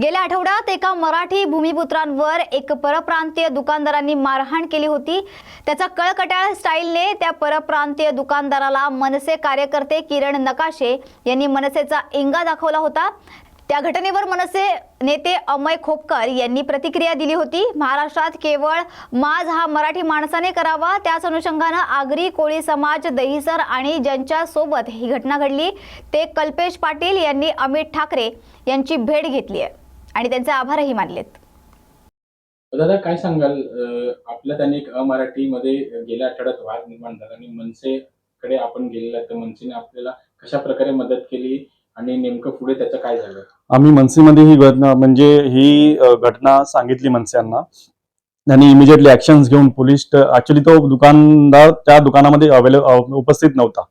गेल्या आठवड्यात एका मराठी भूमिपुत्रांवर एक परप्रांतीय दुकानदारांनी मारहाण केली होती. त्याचा कळकटाळ स्टाईलने त्या परप्रांतीय दुकानदाराला मनसे कार्यकर्ते किरण नकाशे यांनी मनसेचा इंगा दाखवला होता. त्या घटनेवर मनसे नेते अमय खोपकर यांनी प्रतिक्रिया दिली होती. महाराष्ट्रात केवळ माज हा मराठी माणसाने करावा त्याच अनुषंगानं आगरी कोळी समाज दहिसर आणि ज्यांच्या सोबत ही घटना घडली ते कल्पेश पाटील यांनी अमित ठाकरे यांची भेट घेतली आहे. आणि त्यांचे आभारही मानलेत. दादा काय सांगाल? आपल्या त्याने एक अमराठीमध्ये गेल्या आठवड्यात वाद निर्माण झाला आणि मनसेकडे आपण गेलेला तर मनसेने आपल्याला कशा प्रकारे मदत केली आणि नेमकं पुढे त्याचं काय झालं? आम्ही मनसेमध्ये ही घटना म्हणजे ही घटना सांगितली मनस्यांना. त्यांनी इमिजिएटली ऍक्शन्स घेऊन पोलीस ऍक्च्युली तो दुकानदार त्या दुकानामध्ये अवेलेबल उपस्थित नव्हता.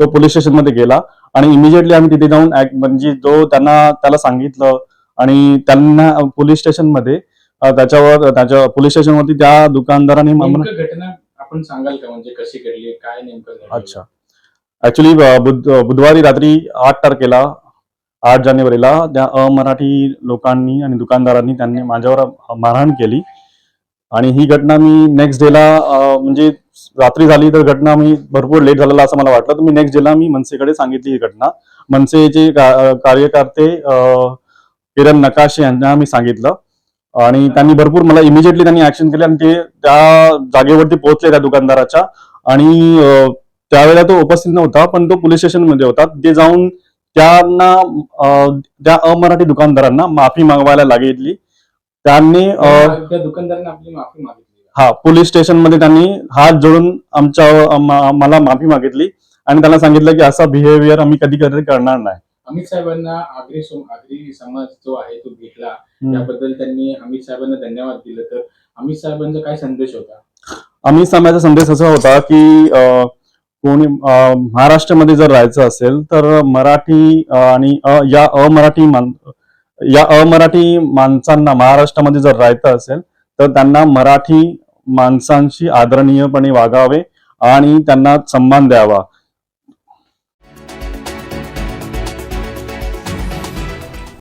तो पोलीस स्टेशनमध्ये गेला आणि इमिजिएटली आम्ही तिथे जाऊन म्हणजे जो त्यांना त्याला सांगितलं आणि त्यांना पोलीस स्टेशनमध्ये त्याच्यावर त्याच्या पोलीस स्टेशनवरती त्या दुकानदाराने घटना आपण सांगाल का? म्हणजे कशी घडली? काय नेमकं अच्छा. ऍक्च्युली बुधवारी रात्री आठ तारखेला आठ जानेवारीला त्या अमराठी लोकांनी आणि दुकानदारांनी त्यांनी माझ्यावर मारहाण केली. आणि ही घटना मी नेक्स्ट डेला म्हणजे रात्री झाली तर घटना मी भरपूर लेट झालेला असं मला वाटलं. तर मी नेक्स्ट डेला मी मनसेकडे सांगितली ही घटना. मनसेचे कार्यकर्ते किरण नकाशे यांना मी सांगितलं. आणि त्यांनी भरपूर मला इमिजिएटली त्यांनी ऍक्शन केली आणि ते त्या जागेवरती पोहोचले त्या दुकानदाराच्या. आणि त्यावेळेला तो उपस्थित नव्हता पण तो पोलीस स्टेशनमध्ये होता. ते जाऊन त्यांना त्या अमराठी दुकानदारांना माफी मागवायला लागितली. त्यांनी अं, त्या दुकानदाराने आपली माफी मागितली. हा पोलीस स्टेशनमध्ये त्यांनी हात जोडून आमच्या आम- मला माफी मागितली. आणि त्यांना सांगितलं की असा बिहेवियर आम्ही कधी कधी करणार नाही. अमित साहेबांना आगरी आगरी समाज जो आहे तो भेटला हम्म. त्याबद्दल त्यांनी अमित साहेबांना धन्यवाद दिले. तर अमित साहेबांचा काय संदेश होता? आम्ही समाजाचा संदेश असा होता की कोणी महाराष्ट्रामध्ये जर राहायचं असेल तर मराठी आणि अ- या अमराठी मान या अमराठी माणसांना महाराष्ट्रामध्ये जर राहायचं असेल तर त्यांना मराठी माणसांशी आदरणीयपणे वागावे आणि त्यांना सन्मान द्यावा.